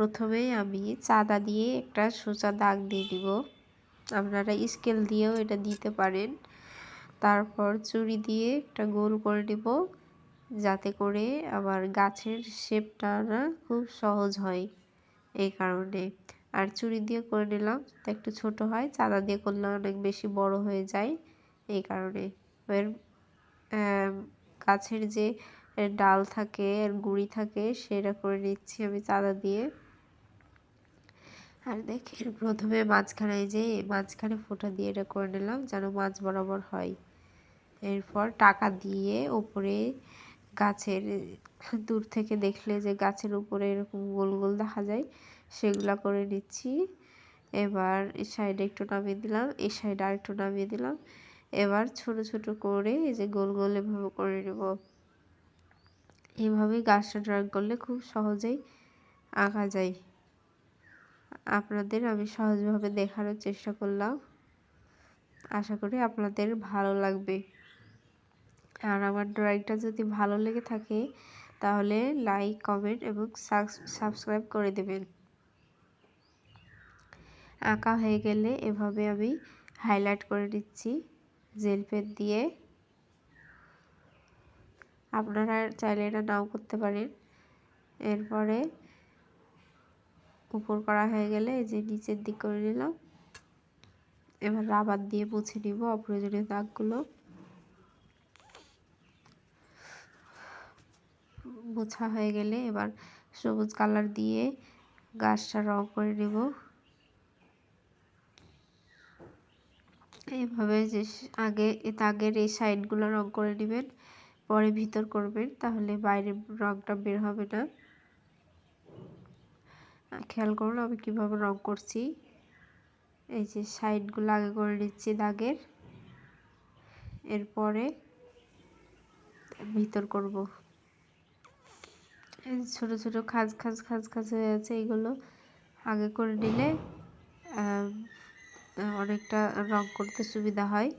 প্রথমেই আমি চাঁদা দিয়ে একটা সোজা দাগ দিয়ে দিব। আপনারা স্কেল দিয়েও এটা দিতে পারেন। তারপর চুড়ি দিয়ে একটা গোল করে নেব, যাতে করে আবার গাছের শেপটা না খুব সহজ হয় এই কারণে। আর চুড়ি দিয়ে করে নিলাম, তা একটু ছোট হয়, চাঁদা দিয়ে করলে অনেক বেশি বড় হয়ে যায় এই কারণে। এর গাছের যে ডাল থাকে আর গুঁড়ি থাকে, সেটা করে নিচ্ছি আমি চাঁদা দিয়ে। আর দেখেন প্রথমে মাঝখানে যে, মাঝখানে ফোঁটা দিয়ে এটা করে নিলাম যেন মাছ বরাবর হয়। এরপর টাকা দিয়ে ওপরে গাছের, দূর থেকে দেখলে যে গাছের উপরে এরকম গোল গোল দেখা যায়, সেগুলা করে নিচ্ছি। এবার এই সাইডে একটু নামিয়ে দিলাম এই সাইডে আর একটু নামিয়ে দিলাম। এবার ছোট ছোট করে এই যে গোল গোল এভাবে করে নেব। এভাবেই গাছটা ড্রয়িং করলে খুব সহজেই আঁকা যায়। আপনাদের আমি সহজভাবে দেখানোর চেষ্টা করলাম। আশা করি আপনাদের ভালো লাগবে। আর আমার ড্রয়িংটা যদি ভালো লেগে থাকে, তাহলে লাইক, কমেন্ট এবং সাবস্ক্রাইব করে দেবেন। আঁকা হয়ে গেলে এভাবে আমি হাইলাইট করে নিচ্ছি জেল পেন দিয়ে। আপনারা চাইলে এটা নাও করতে পারেন। এরপরে উপর করা হয়ে গেলে এই যে নিচের দিক করে নিলাম। এবার রাবার দিয়ে মুছে নিব অপ্রয়োজনীয় দাগগুলো। মোছা হয়ে গেলে এবার সবুজ কালার দিয়ে গাছটা রং করে নেব। এইভাবে যে আগে আগের এই সাইডগুলো রং করে নেবেন, পরে ভিতর করবেন, তাহলে বাইরের রংটা বের হবে না। খেয়াল করুন আমি কীভাবে রং করছি। এই যে সাইডগুলো আগে করে নিচ্ছি দাগের। এরপরে ভিতর করব। ছোট ছোট খাজ খাজ খাজ খাজ হয়ে আছে এগুলো। আগে করে নিলে অনেকটা রং করতে সুবিধা হয়।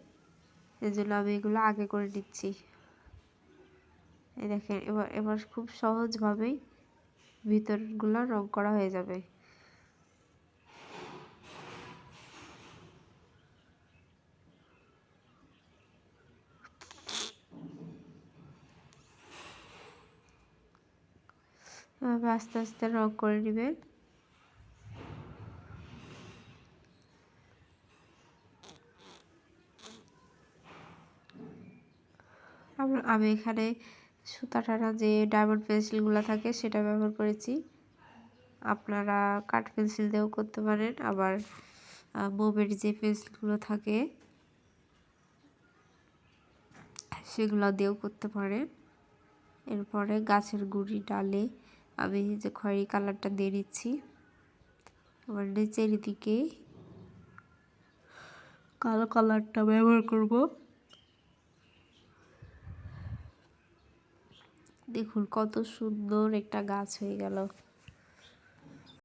এই জন্য আমি এগুলো আগে করে নিচ্ছি। এই দেখেন, এবার এবার খুব সহজভাবেই ভিতরগুলো রং করা হয়ে যাবে। আস্তে আস্তে রং করে নেবেন আমি এখানে সুতা যে ডায়মন্ড পেন্সিলগুলো থাকে, সেটা ব্যবহার করেছি। আপনারা কাঠ পেন্সিল দিয়েও করতে পারেন, আবার মোমের যে পেন্সিলগুলো থাকে, সেগুলো দিয়েও করতে পারেন। এরপরে গাছের গুড়ি, ডালে আমি যে খয়েরি কালারটা দিয়ে নিচ্ছি আবার নিচের দিকে কালো কালারটা ব্যবহার করব। দেখুন কত সুন্দর একটা গাছ হয়ে গেল।